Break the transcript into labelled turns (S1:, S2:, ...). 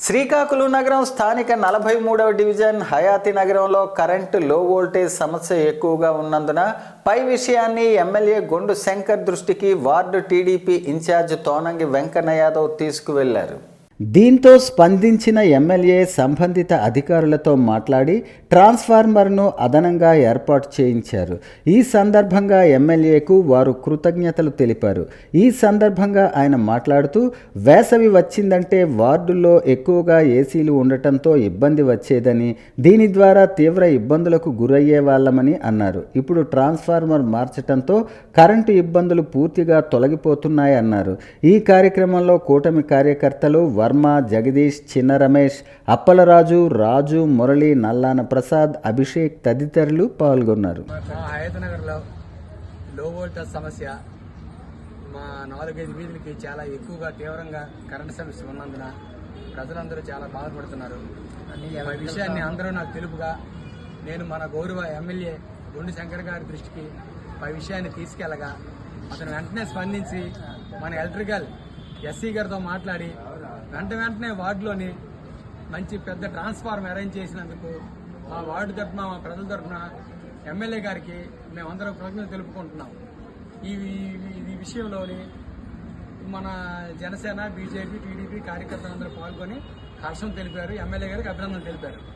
S1: శ్రీకాకుళం నగరం స్థానిక నలభై మూడవ డివిజన్ హయాతి నగరంలో కరెంటు లో వోల్టేజ్ సమస్య ఎక్కువగా ఉన్నందున పై విషయాన్ని ఎమ్మెల్యే గొండు శంకర్ దృష్టికి ward TDP incharge Tonangi Venkanna Yadav తీసుకువెళ్ళారు. దీంతో స్పందించిన ఎమ్మెల్యే సంబంధిత అధికారులతో మాట్లాడి ట్రాన్స్ఫార్మర్ను అదనంగా ఏర్పాటు చేయించారు. ఈ సందర్భంగా ఎమ్మెల్యేకు వారు కృతజ్ఞతలు తెలిపారు. ఈ సందర్భంగా ఆయన మాట్లాడుతూ వేసవి వచ్చిందంటే వార్డుల్లో ఎక్కువగా ఏసీలు ఉండటంతో ఇబ్బంది వచ్చేదని దీని ద్వారా తీవ్ర ఇబ్బందులకు గురయ్యే వాళ్ళమని అన్నారు. ఇప్పుడు ట్రాన్స్ఫార్మర్ మార్చటంతో కరెంటు ఇబ్బందులు పూర్తిగా తొలగిపోతున్నాయన్నారు. ఈ కార్యక్రమంలో కూటమి కార్యకర్తలు వర్మ జగదీష్ చిన్న రమేష్ అప్పలరాజు రాజు మురళి నల్లాన ప్రసాద్ అభిషేక్ తదితరులు పాల్గొన్నారు.
S2: మా హయత్ నగర్లో లో వోల్టేజ్ సమస్య మా నాలుగైదు వీధులకి చాలా ఎక్కువగా తీవ్రంగా కరెంట్ సమస్య ఉన్నందున ప్రజలందరూ చాలా బాధపడుతున్నారు. ఆ విషయాన్ని అందరూ నాకు తెలుపుగా నేను మన గౌరవ ఎమ్మెల్యే గుండు శంకర్ గారి దృష్టికి ఆ విషయాన్ని తీసుకెళ్ళగా అతను వెంటనే స్పందించి మన ఎలక్ట్రికల్ ఎస్సీ గారితో మాట్లాడి వెంట వెంటనే వార్డులోని మంచి పెద్ద ట్రాన్స్ఫార్మర్ అరేంజ్ చేసినందుకు మా వార్డు తరఫున మా ప్రజల తరఫున ఎమ్మెల్యే గారికి మేమందరం కృతజ్ఞతలు తెలుపుకుంటున్నాం. ఈ ఈ- ఈ విషయంలోని మన జనసేన బీజేపీ టీడీపీ కార్యకర్తలందరూ పాల్గొని హర్షం తెలిపారు ఎమ్మెల్యే గారికి అభినందనలు తెలిపారు.